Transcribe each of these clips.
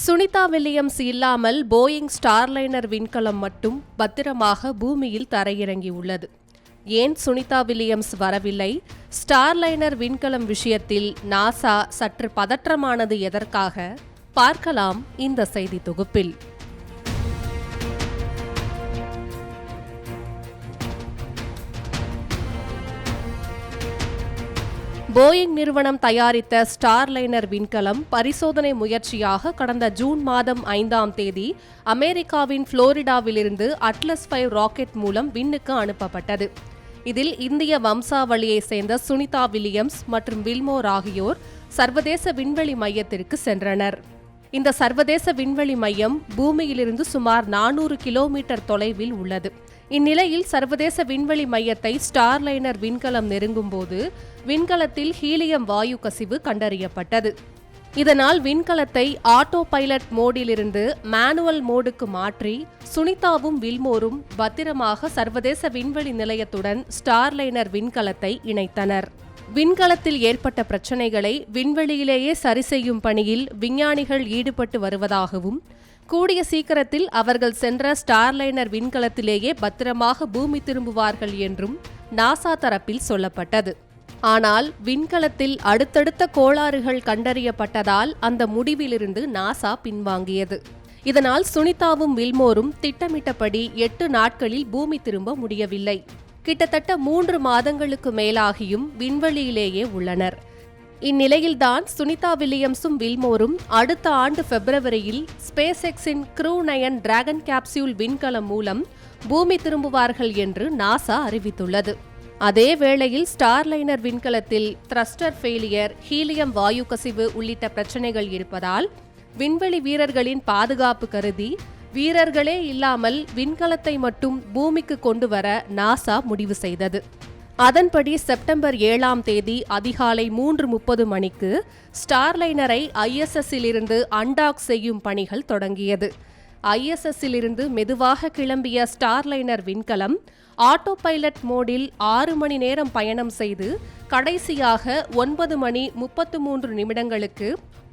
Sunita Williams இல்லாமல் Boeing Starliner விண்கலம் மட்டும் பத்திரமாக பூமியில் தரையிறங்கியுள்ளது. ஏன் சுனிதா வில்லியம்ஸ் வரவில்லை? ஸ்டார்லைனர் விண்கலம் விஷயத்தில் நாசா சற்று பதற்றமானது எதற்காக? பார்க்கலாம் இந்த செய்தி தொகுப்பில். போயிங் நிறுவனம் தயாரித்த ஸ்டார்லைனர் விண்கலம் பரிசோதனை முயற்சியாக கடந்த ஜூன் மாதம் ஐந்தாம் தேதி அமெரிக்காவின் புளோரிடாவிலிருந்து அட்லஸ் ஃபைவ் ராக்கெட் மூலம் விண்ணுக்கு அனுப்பப்பட்டது. இதில் இந்திய வம்சாவளியை சேர்ந்த சுனிதா வில்லியம்ஸ் மற்றும் வில்மோர் ஆகியோர் சர்வதேச விண்வெளி மையத்திற்கு சென்றனர். இந்த சர்வதேச விண்வெளி மையம் பூமியிலிருந்து சுமார் நானூறு கிலோமீட்டர் தொலைவில் உள்ளது. இந்நிலையில் சர்வதேச விண்வெளி மையத்தை ஸ்டார்லைனர் விண்கலம் நெருங்கும்போது விண்கலத்தில் ஹீலியம் வாயு கசிவு கண்டறியப்பட்டது. இதனால் விண்கலத்தை ஆட்டோ பைலட் மோடிலிருந்து மேனுவல் மோடுக்கு மாற்றி சுனிதாவும் வில்மோரும் பத்திரமாக சர்வதேச விண்வெளி நிலையத்துடன் ஸ்டார்லைனர் விண்கலத்தை இணைத்தனர். விண்கலத்தில் ஏற்பட்ட பிரச்சினைகளை விண்வெளியிலேயே சரி செய்யும் பணியில் விஞ்ஞானிகள் ஈடுபட்டு வருவதாகவும் கூடிய சீக்கிரத்தில் அவர்கள் சென்ற ஸ்டார்லைனர் விண்கலத்திலேயே பத்திரமாக பூமி திரும்புவார்கள் என்றும் நாசா தரப்பில் சொல்லப்பட்டது. ஆனால் விண்கலத்தில் அடுத்தடுத்த கோளாறுகள் கண்டறியப்பட்டதால் அந்த முடிவிலிருந்து நாசா பின்வாங்கியது. இதனால் சுனிதாவும் வில்மோரும் திட்டமிட்டபடி எட்டு நாட்களில் பூமி திரும்ப முடியவில்லை. கிட்டத்தட்ட மூன்று மாதங்களுக்கு மேலாகியும் விண்வெளியிலேயே உள்ளனர். இந்நிலையில்தான் சுனிதா வில்லியம்ஸும் வில்மோரும் அடுத்த ஆண்டு பிப்ரவரியில் ஸ்பேஸ் எக்ஸின் க்ரூ நயன் டிராகன் கேப்சியூல் விண்கலம் மூலம் பூமி திரும்புவார்கள் என்று நாசா அறிவித்துள்ளது. அதே வேளையில் ஸ்டார்லைனர் விண்கலத்தில் த்ரஸ்டர் ஃபெயிலியர் ஹீலியம் வாயு கசிவு உள்ளிட்ட பிரச்சனைகள் இருப்பதால் விண்வெளி வீரர்களின் பாதுகாப்பு கருதி வீரர்களே இல்லாமல் விண்கலத்தை மட்டும் பூமிக்கு கொண்டு வர நாசா முடிவு செய்தது. அதன்படி செப்டம்பர் ஏழாம் தேதி அதிகாலை மூன்று முப்பது மணிக்கு ஸ்டார்லைனரை ஐஎஸ்எஸ்ஸிலிருந்து அன்டாக் செய்யும் பணிகள் தொடங்கியது ஐஎஸ்எஸ்ஸிலிருந்து மெதுவாக கிளம்பிய ஸ்டார்லைனர் விண்கலம் ஆட்டோ பைலட் மோடில் ஆறு மணி நேரம் பயணம் செய்து கடைசியாக ஒன்பது மணி முப்பத்து மூன்று நிமிடங்களுக்கு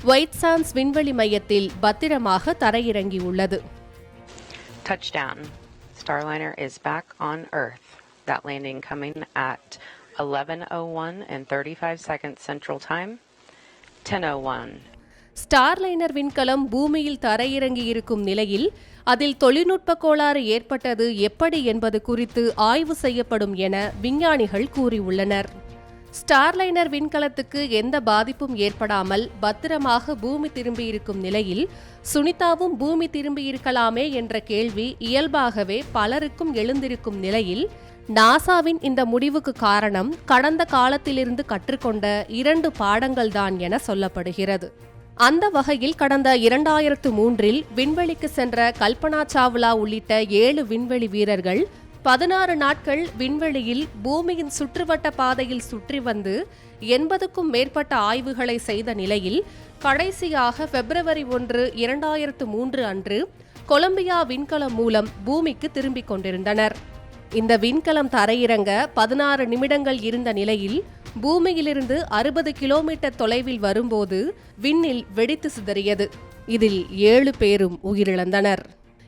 ஒயிட் சான்ஸ் விண்வெளி மையத்தில் பத்திரமாக தரையிறங்கியுள்ளது Touchdown. Starliner is back on Earth. That landing coming at 11:01 and 35 seconds Central Time. 10:01 Starliner விண்கலம் பூமியில் தரையிறங்கி இருக்கும் நிலையில் அதில் தொழில்நுட்ப கோளாறு ஏற்பட்டது எப்படி என்பது குறித்து ஆய்வு செய்யப்படும் என விஞ்ஞானிகள் கூறியுள்ளனர் ஸ்டார்லைனர் விண்கலத்துக்கு எந்த பாதிப்பும் ஏற்படாமல் பத்திரமாக பூமி திரும்பியிருக்கும் நிலையில் சுனிதாவும் பூமி திரும்பியிருக்கலாமே என்ற கேள்வி இயல்பாகவே பலருக்கும் எழுந்திருக்கும் நிலையில் நாசாவின் இந்த முடிவுக்கு காரணம் கடந்த காலத்திலிருந்து கற்றுக்கொண்ட இரண்டு பாடங்கள்தான் என சொல்லப்படுகிறது. அந்த வகையில் கடந்த இரண்டாயிரத்து மூன்றில் விண்வெளிக்கு சென்ற கல்பனா சாவ்லா உள்ளிட்ட ஏழு விண்வெளி வீரர்கள் பதினாறு நாட்கள் விண்வெளியில் பூமியின் சுற்றுவட்ட பாதையில் சுற்றி வந்து எண்பதுக்கும் மேற்பட்ட ஆய்வுகளை செய்த நிலையில் கடைசியாக பிப்ரவரி ஒன்று இரண்டாயிரத்து மூன்று அன்று கொலம்பியா விண்கலம் மூலம் பூமிக்கு திரும்பிக் கொண்டிருந்தனர். இந்த விண்கலம் தரையிறங்க பதினாறு நிமிடங்கள் இருந்த நிலையில் பூமியிலிருந்து அறுபது கிலோமீட்டர் தொலைவில் வரும்போது விண்ணில் வெடித்து சிதறியது. இதில் ஏழு பேரும் உயிரிழந்தனர்.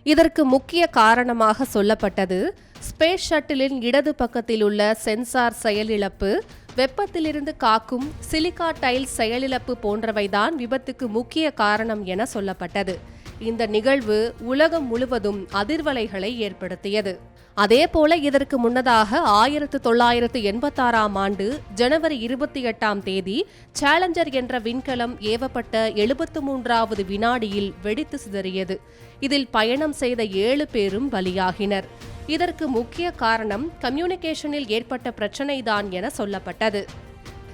இதற்கு முக்கிய காரணமாக சொல்லப்பட்டது ஸ்பேஸ் ஷட்டிலின் இடது பக்கத்தில் உள்ள சென்சார் செயலிழப்பு வெப்பத்திலிருந்து காக்கும் சிலிகா டைல் செயலிழப்பு போன்றவைதான் விபத்துக்கு முக்கிய காரணம் என சொல்லப்பட்டது. இந்த நிகழ்வு உலகம் முழுவதும் அதிர்வலைகளை ஏற்படுத்தியது. அதேபோல இதற்கு முன்னதாக ஆயிரத்து தொள்ளாயிரத்து எண்பத்தாறாம் ஆண்டு ஜனவரி இருபத்தி எட்டாம் தேதி சேலஞ்சர் என்ற விண்கலம் ஏவப்பட்ட எழுபத்து மூன்றாவது வினாடியில் வெடித்து சிதறியது. இதில் பயணம் செய்த ஏழு பேரும் பலியாகினர். இதற்கு முக்கிய காரணம் கம்யூனிகேஷனில் ஏற்பட்ட பிரச்சினைதான் என சொல்லப்பட்டது.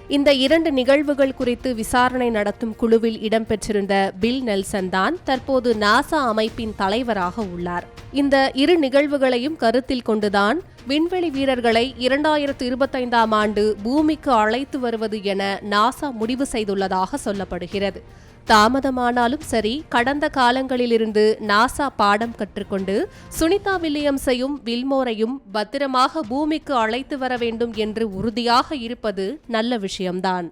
இந்த இரண்டு நிகழ்வுகள் குறித்து விசாரணை நடத்தும் குழுவில் இடம்பெற்றிருந்த பில் நெல்சன் தான் தற்போது நாசா அமைப்பின் தலைவராக உள்ளார். இந்த இரு நிகழ்வுகளையும் கருத்தில் கொண்டுதான் விண்வெளி வீரர்களை இரண்டாயிரத்து இருபத்தைந்தாம் ஆண்டு பூமிக்கு அழைத்து வருவது என நாசா முடிவு செய்துள்ளதாக சொல்லப்படுகிறது. தாமதமானாலும் சரி கடந்த காலங்களிலிருந்து நாசா பாடம் கற்றுக்கொண்டு சுனிதா வில்லியம்ஸையும் வில்மோரையும் பத்திரமாக பூமிக்கு அழைத்து வர வேண்டும் என்று உறுதியாக இருப்பது நல்ல விஷயம்தான்.